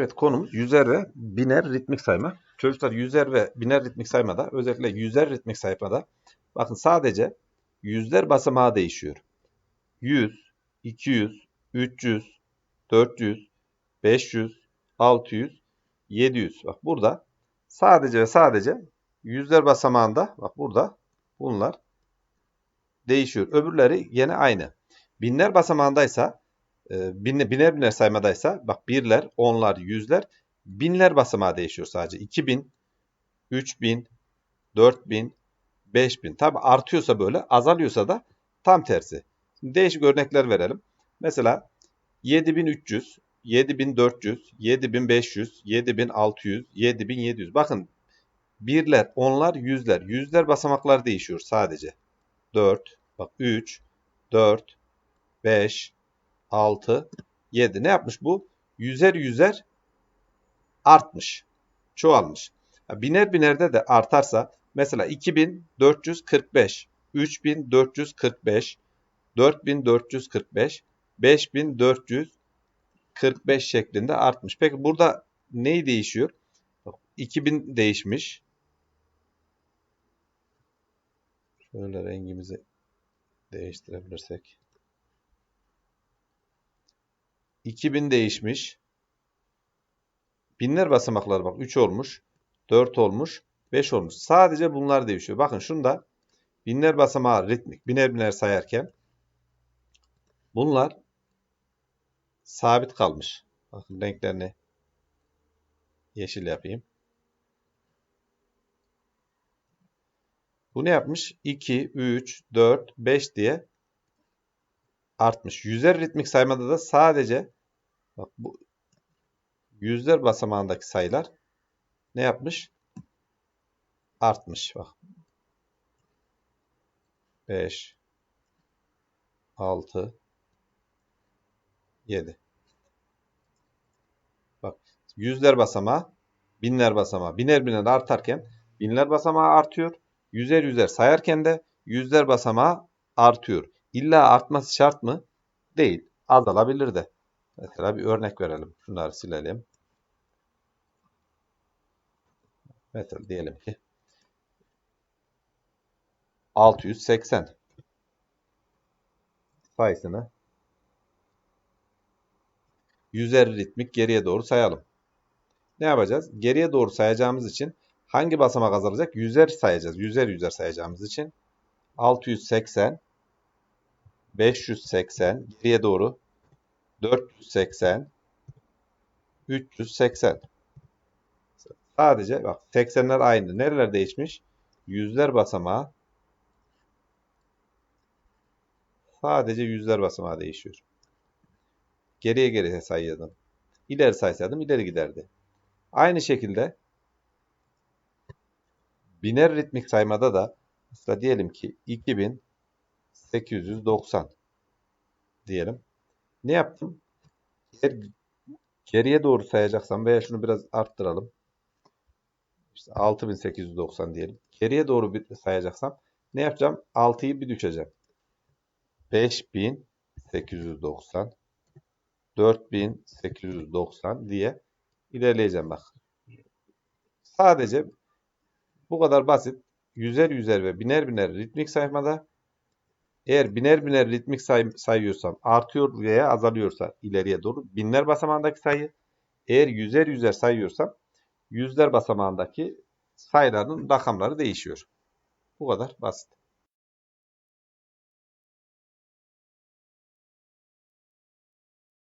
Evet konumuz yüzer ve biner ritmik sayma. Çocuklar yüzer ve biner ritmik saymada özellikle yüzer ritmik saymada bakın sadece yüzler basamağı değişiyor. 100, 200, 300, 400, 500, 600, 700. Bak burada sadece ve sadece yüzler basamağında bak burada bunlar değişiyor. Öbürleri yine aynı. Binler basamağındaysa e, bin- biner biner saymadaysa bak birler, onlar, yüzler, binler basamağı değişiyor sadece. 2000, 3000, 4000, 5000. Tabi artıyorsa böyle, azalıyorsa da tam tersi. Şimdi değişik örnekler verelim. Mesela 7300, 7400, 7500, 7600, 7700. Bakın birler, onlar, yüzler. Yüzler basamaklar değişiyor sadece. 4, bak 3, 4, 5, 6, 7. Ne yapmış bu? Yüzer yüzer artmış. Çoğalmış. Biner binerde de artarsa mesela 2445, 3445, 4445, 5445 şeklinde artmış. Peki burada neyi değişiyor? Bak, 2000 değişmiş. Şöyle rengimizi değiştirebilirsek. 2000 değişmiş. Binler basamakları bak 3 olmuş, 4 olmuş, 5 olmuş. Sadece bunlar değişiyor. Bakın şunda binler basamağı ritmik, biner biner sayarken bunlar sabit kalmış. Bakın renklerini yeşil yapayım. Bu ne yapmış? 2, 3, 4, 5 diye artmış. Yüzer ritmik saymada da sadece bak bu yüzler basamağındaki sayılar ne yapmış? Artmış. Bak. 5 6 7 Bak yüzler basamağı binler basamağı biner biner artarken binler basamağı artıyor. Yüzer yüzer sayarken de yüzler basamağı artıyor. İlla artması şart mı? Değil. Azalabilir de. Mesela bir örnek verelim. Şunları silelim. Mesela diyelim ki 680 sayısını yüzer ritmik geriye doğru sayalım. Ne yapacağız? Geriye doğru sayacağımız için hangi basamak azalacak? Yüzer sayacağız. Yüzer yüzer sayacağımız için 680 580 geriye doğru 480 380 Sadece bak 80'ler aynı. Nereler değişmiş? Yüzler basamağı sadece yüzler basamağı değişiyor. Geriye geriye sayıyordum. İleri saysaydım ileri giderdi. Aynı şekilde biner ritmik saymada da mesela diyelim ki 2890 diyelim. Ne yaptım? Eğer geriye doğru sayacaksam veya şunu biraz arttıralım. İşte 6890 diyelim. Geriye doğru bir sayacaksam ne yapacağım? 6'yı bir düşeceğim. 5890 4890 diye ilerleyeceğim bak. Sadece bu kadar basit. Yüzer yüzer ve biner biner ritmik saymada eğer biner biner ritmik say sayıyorsam artıyor veya azalıyorsa ileriye doğru binler basamağındaki sayı eğer yüzer yüzer sayıyorsam yüzler basamağındaki sayıların rakamları değişiyor. Bu kadar basit.